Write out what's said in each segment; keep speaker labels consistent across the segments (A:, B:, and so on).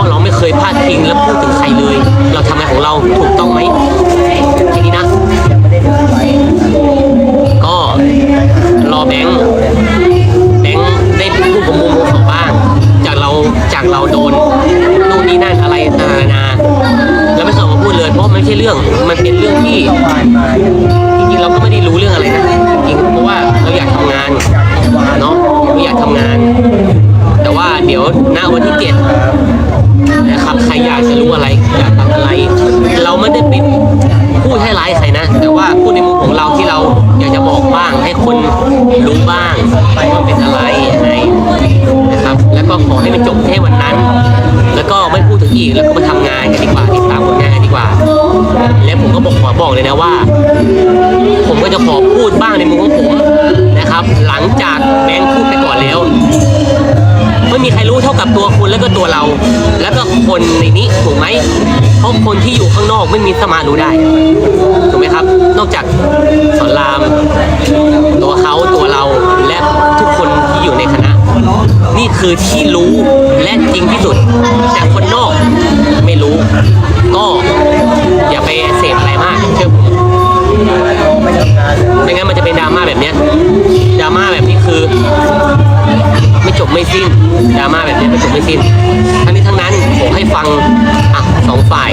A: ราะเราไม่เคยพลาดพิงและพูดถึงใครเลย เราทำงานของเราถูกต้องไหมทีนี้นะ ก็รอแบงค์แบงค์ได้พูดกับมุมของเขาบ้าง จากเราจากเราโดนนู่นนี่นั่นอะไรต่างๆนานาแล้วไม่เคยออกมาพูดเลย เพราะมันไม่ใช่เรื่องมันเป็นเรื่องที่จริงๆเราก็ไม่ได้รู้เรื่องอะไรนะจริงเพราะว่าเราอยากทำงานเนาะเราอยากทำงาน แต่ว่าเดี๋ยวหน้าวันที่เจ็ด อยากจะรู้อะไรอยากทำอะไร เราไม่ได้ไปพูดให้ร้ายใครนะ แต่ว่าพูดในมุมของเราที่เราอยากจะบอกบ้าง ให้คนรู้บ้างว่าเป็นอะไรยังไงนะครับ แล้วก็ขอให้มันจบแค่วันนั้น แล้วก็ไม่พูดถึงอีกแล้วก็มาทำงานกันดีกว่าติดตามผลงานกันดีกว่า และผมก็บอกขอบอกเลยนะว่า ผมก็จะขอพูดบ้างในมุมของผมนะครับ หลังจากแบงค์พูดไปก่อนแล้วไม่มีใครรู้เท่ากับตัวคุณแล้วก็ตัวเรา คนในนี้ถูกไหมเพราะคนที่อยู่ข้างนอกไม่มีสมารู้ได้ถูกไหมครับ นอกจากสอนราม ตัวเขาตัวเราและทุกคนที่อยู่ในคณะ นี่คือที่รู้และจริงที่สุด แต่คนนอกไม่รู้ ก็อย่าไปเสพอะไรมากเชื่อผมไม่งั้นมันจะเป็นดราม่าแบบเนี้ย ไม่สิ้นดราม่าแบบนี้ไม่จบไม่สิ้น ทั้งนี้ทั้งนั้นผมให้ฟังอะสองฝ่าย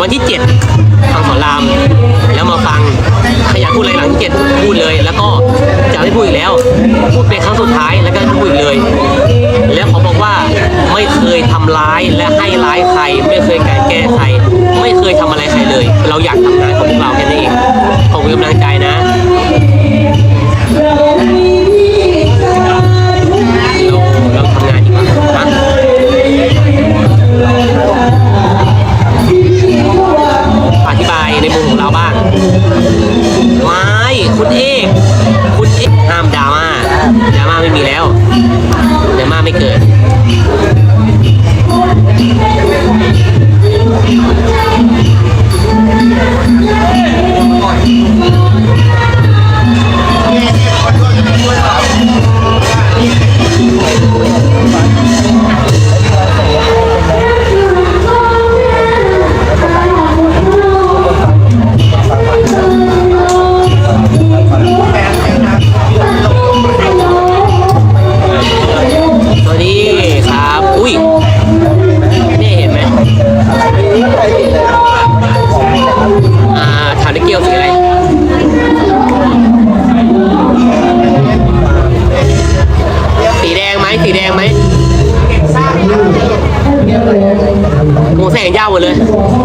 A: วันที่7ฟังสอนราม แล้วมาฟังใครอยากพูดอะไรหลังที่7พูดเลย แล้วก็จะไม่พูดอีกแล้ว พูดเป็นครั้งสุดท้ายแล้วก็พูดอีกเลย แล้วเขาบอกว่าไม่เคยทำร้ายและให้ร้ายใคร ไม่เคยกลันแก้ใคร ไม่เคยทำอะไรใครเลย เราอยากทำงานของพวกเราแค่นั้นเองขอบคุณกำลังใจนะ เอกคุณเอกห้ามดราม่าดราม่าไม่มีแล้วดราม่าไม่เกิด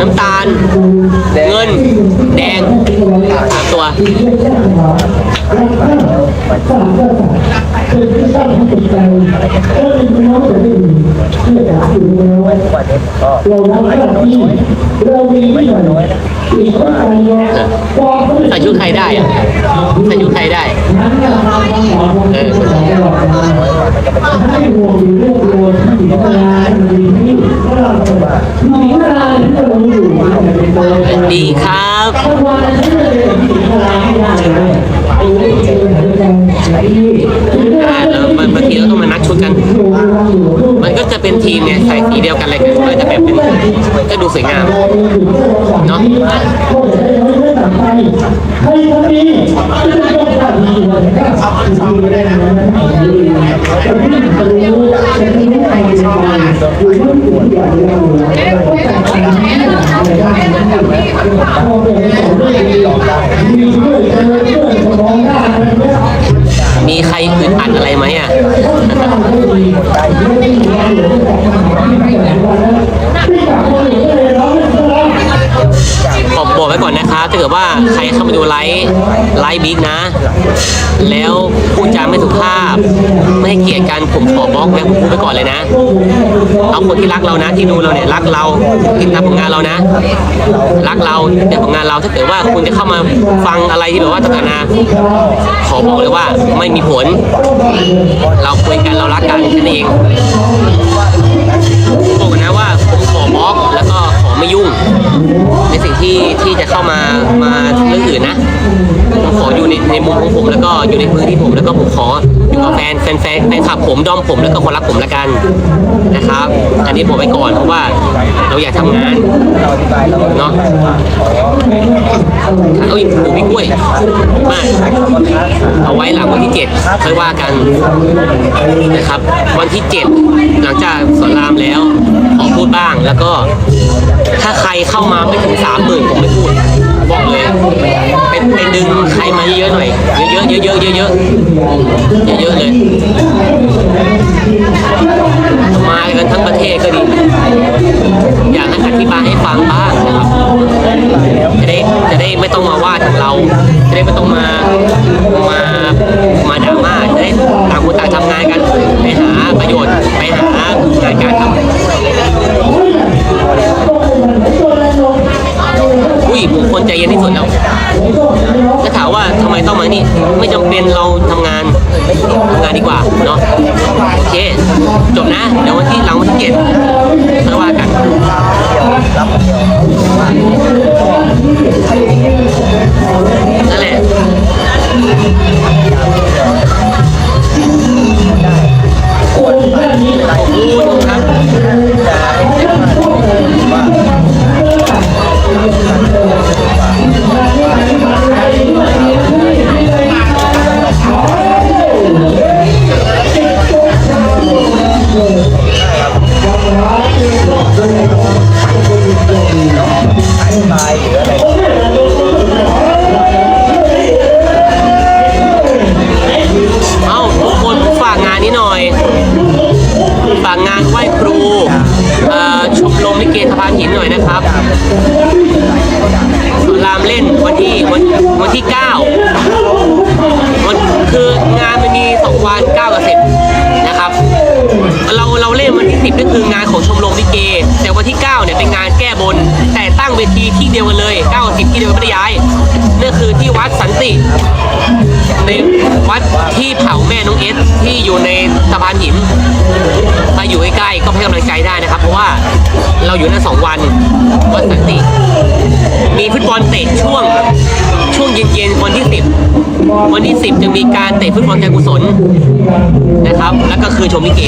A: น้ำตาล เงิน แดงสามตัวใส่ชุดใครได้อะใส่ชุดใครได้เออ สีเดียวกันอะไรกันก็จะแบบเป็นก็ดูสวยงามเนาะ ไลฟ์ไลฟ์บิ๊กนะ แล้วพูดจาไม่สุภาพ ไม่ให้เกียรติกันผมขอบล็อกนะผมพูดไปก่อนเลยนะ เอาคนที่รักเรานะ ที่ดูเราเนี่ยรักเราติดตามผลงานเรานะ รักเราในผลงานเราถ้าเกิดว่าคุณจะเข้ามาฟังอะไรที่แบบว่าต่างๆนานาขอบอกเลยว่าไม่มีผล เราคุยกันเรารักกันแค่นั้นเอง ขอไม่ยุ่ง ในสิ่งที่ที่จะเข้ามามาเรื่องอื่นนะผมขออยู่ในในมุมของผมแล้วก็อยู่ในพื้นที่ผมแล้วก็ผมขอับผมดอมผมแล้วก็คนรักผมละกันนะครับ อันนี้ผมไว้ก่อนเพราะว่าเราอยากทำงานเนาะเอ้ยหมูพี่กล้วยมาเอาไว้หลังวันที่เจ็ดค่อยว่ากันนะครับ วันที่เจ็ดหลังจากสอนรามแล้วขอพูดบ้างแล้วก็ ถ้าใครเข้ามาไม่ถึงสามหมื่นผมไม่พูด บอกเลยเป็นไปดึงใครมาเยอะๆหน่อย เยอะๆเยอะๆเยอะๆเยอะๆเลยมากันทั้งประเทศก็ดี อยากให้อธิบายให้ฟังบ้างนะครับจะได้จะได้ไม่ต้องมาว่าทางเราจะได้ไม่ต้องมาามว่าทำไมต้องมานี่ ไม่จำเป็นเราทำงานทำงานดีกว่าเนาะโอเค จบนะเดี๋ยววันที่หลังวันที่เจ็ดค่อยว่ากัน สอนรามเล่นวันที่วันวันที่9วันคืองานมันมีสองวัน9กับ10นะครับ เราเราเล่นวันที่10นั่นคืองานของชมรมลิเก แต่วันที่9เนี่ยเป็นงานแก้บน แต่ตั้งเวทีที่เดียวกันเลย9 10ที่เดียวกันไม่ได้ย้าย นั่นคือที่วัดสันติในวัดที่เผาแม่น้องเอสที่อยู่ในสะพานหินถ้าอยู่ใกล้ๆก็ให้กำลังใจได้นะครับ เพราะว่าเราอยู่นั่นสองวันวัดสันติ มีฟุตบอลเตะช่วงช่วงเย็นๆวันที่10วันที่10จะมีการเตะฟุตบอลการกุศลนะครับ แล้วก็คือชมลิเก